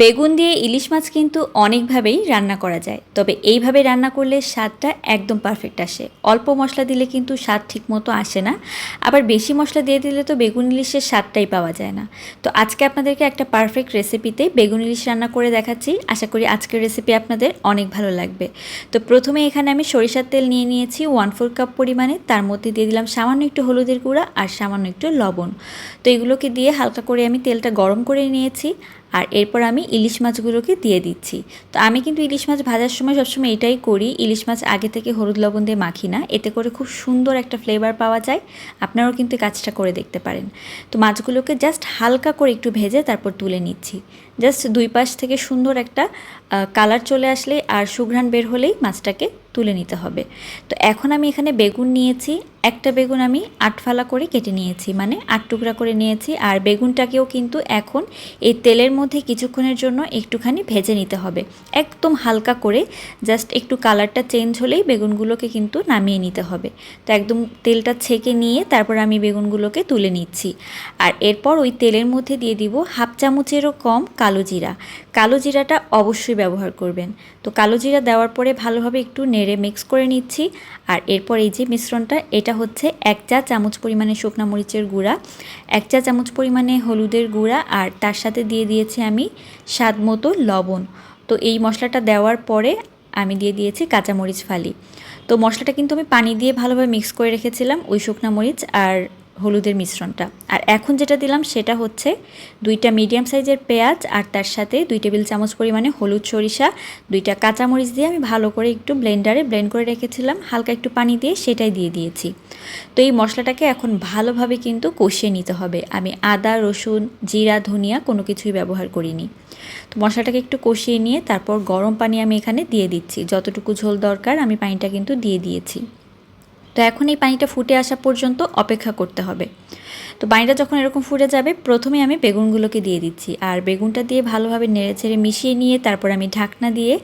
বেগুন দিয়ে ইলিশ মাছ কিন্তু অনেকভাবেই রান্না করা যায়। তবে এইভাবে রান্না করলে স্বাদটা একদম পারফেক্ট আসে। অল্প মশলা দিলে কিন্তু স্বাদ ঠিকমতো আসে না। আবার বেশি মশলা দিয়ে দিলে তো বেগুন ইলিশের স্বাদটাই পাওয়া যায় না। তো আজকে আপনাদেরকে একটা পারফেক্ট রেসিপিতে বেগুন ইলিশ রান্না করে দেখাচ্ছি। আশা করি আজকের রেসিপি আপনাদের অনেক ভালো লাগবে। তো প্রথমে এখানে আমি সরিষার তেল নিয়ে নিয়েছি ওয়ান ফোর কাপ পরিমাণে। তার মধ্যে দিয়ে দিলাম সামান্য একটু হলুদের গুঁড়া আর সামান্য একটু লবণ। তো এগুলোকে দিয়ে হালকা করে আমি তেলটা গরম করে নিয়েছি। আর এরপর আমি ইলিশ মাছগুলোকে দিয়ে দিচ্ছি। তো আমি কিন্তু ইলিশ মাছ ভাজার সময় সবসময় এটাই করি, ইলিশ মাছ আগে থেকে হলুদ লবণ দিয়ে মাখি না। এতে করে খুব সুন্দর একটা ফ্লেভার পাওয়া যায়। আপনারাও কিন্তু কাজটা করে দেখতে পারেন। তো মাছগুলোকে জাস্ট হালকা করে একটু ভেজে তারপর তুলে নিচ্ছি। জাস্ট দুই পাশ থেকে সুন্দর একটা কালার চলে আসলে আর সুঘ্রাণ বের হলেই মাছটাকে তুলে নিতে হবে। তো এখন আমি এখানে বেগুন নিয়েছি, একটা বেগুন আমি আট ফালা করে কেটে নিয়েছি মানে আট টুকরা করে নিয়েছি, আর বেগুনটাকেও কিন্তু এখন এই তেলের মধ্যে কিছুক্ষণের জন্য একটুখানি ভেজে নিতে হবে। একদম হালকা করে, জাস্ট একটু কালারটা চেঞ্জ হলেই বেগুনগুলোকে কিন্তু নামিয়ে নিতে হবে। তো একদম তেলটা ছেঁকে নিয়ে তারপর আমি বেগুনগুলোকে তুলে নিচ্ছি। আর এরপর ওই তেলের মধ্যে দিয়ে দিব হাফ চামচেরও কম কালো জিরা। কালো জিরাটা অবশ্যই ব্যবহার করবেন। তো কালো জিরা দেওয়ার পরে ভালোভাবে একটু নেড়ে মিক্স করে নিচ্ছি। আর এরপর এই যে মিশ্রণটা, এটা হচ্ছে এক চা চামচ পরিমাণে শুকনো মরিচের গুঁড়া, এক চা চামচ পরিমাণে হলুদের গুঁড়া, আর তার সাথে দিয়ে দিয়েছি আমি স্বাদ মতো লবণ। তো এই মশলাটা দেওয়ার পরে আমি দিয়ে দিয়েছি কাঁচামরিচ ফালি। তো মশলাটা কিন্তু আমি পানি দিয়ে ভালোভাবে মিক্স করে রেখেছিলাম ওই শুকনো মরিচ আর হলুদের মিশ্রণটা। আর এখন যেটা দিলাম সেটা হচ্ছে দুইটা মিডিয়াম সাইজের পেঁয়াজ আর তার সাথে দুই টেবিল চামচ পরিমাণে হলুদ সরিষা, দুইটা কাঁচামরিচ দিয়ে আমি ভালো করে একটু ব্লেন্ডারে ব্লেন্ড করে রেখেছিলাম, হালকা একটু পানি দিয়ে সেটাই দিয়ে দিয়েছি। তো এই মশলাটাকে এখন ভালোভাবে কিন্তু কষিয়ে নিতে হবে। আমি আদা, রসুন, জিরা, ধনিয়া কোনো কিছুই ব্যবহার করিনি। তো মশলাটাকে একটু কষিয়ে নিয়ে তারপর গরম পানি আমি এখানে দিয়ে দিচ্ছি। যতটুকু ঝোল দরকার আমি পানিটা কিন্তু দিয়ে দিয়েছি। তো এখন এই পানিটা ফুটে আসা পর্যন্ত অপেক্ষা করতে হবে। তো পানিটা যখন এরকম ফুটে যাবে প্রথমে আমি বেগুনগুলোকে দিয়ে দিচ্ছি। আর বেগুনটা দিয়ে ভালোভাবে নেড়ে ছেড়ে মিশিয়ে নিয়ে তারপর আমি ঢাকনা দিয়ে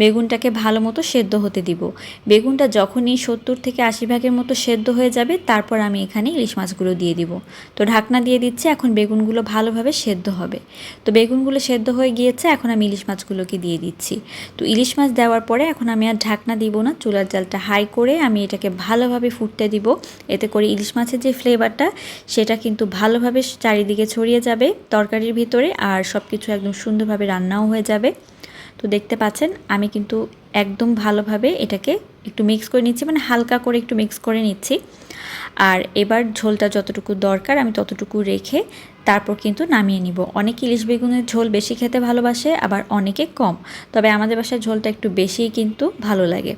বেগুনটাকে ভালো মতো সেদ্ধ হতে দিব। বেগুনটা যখনই সত্তর থেকে আশি ভাগের মতো সেদ্ধ হয়ে যাবে, তারপর আমি এখানে ইলিশ মাছগুলো দিয়ে দিব। তো ঢাকনা দিয়ে দিচ্ছি, এখন বেগুনগুলো ভালোভাবে সেদ্ধ হবে। তো বেগুনগুলো সেদ্ধ হয়ে গিয়েছে, এখন আমি ইলিশ মাছগুলোকে দিয়ে দিচ্ছি। তো ইলিশ মাছ দেওয়ার পরে এখন আমি আর ঢাকনা দিব না, চুলার জালটা হাই করে আমি এটাকে ভালোভাবে ফুটতে দিব। এতে করে ইলিশ মাছের যে ফ্লেভারটা সেটা কিন্তু ভালোভাবে চারিদিকে ছড়িয়ে যাবে তরকারির ভিতরে আর সব কিছু একদম সুন্দরভাবে রান্নাও হয়ে যাবে। তো দেখতে পাচ্ছেন, আমি কিন্তু একদম ভালোভাবে এটাকে একটু মিক্স করে নিচ্ছি মানে হালকা করে একটু মিক্স করে নিচ্ছি। আর এবার ঝোলটা যতটুকু দরকার আমি ততটুকু রেখে তারপর কিন্তু নামিয়ে নিব। অনেক ইলিশ বেগুনের ঝোল বেশি খেতে ভালোবাসে, আবার অনেকে কম। তবে আমাদের বাসায় ঝোলটা একটু বেশিই কিন্তু ভালো লাগে।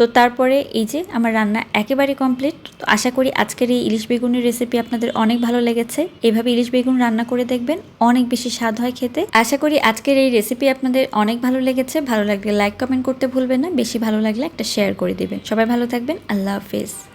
তো তারপরে এই যে আমার রান্না একেবারে কমপ্লিট তো আশা করি আজকের এই ইলিশ বেগুনের রেসিপি আপনাদের অনেক ভালো লেগেছে। এভাবে ইলিশ বেগুন রান্না করে দেখবেন, অনেক বেশি স্বাদ হয় খেতে। আশা করি আজকের এই রেসিপি আপনাদের অনেক ভালো লেগেছে। ভালো লাগলে লাইক কমেন্ট করতে ভুলবেন না। বেশি ভালো লাগলে একটা শেয়ার করে দেবেন। সবাই ভালো থাকবেন। আল্লাহ হাফেজ।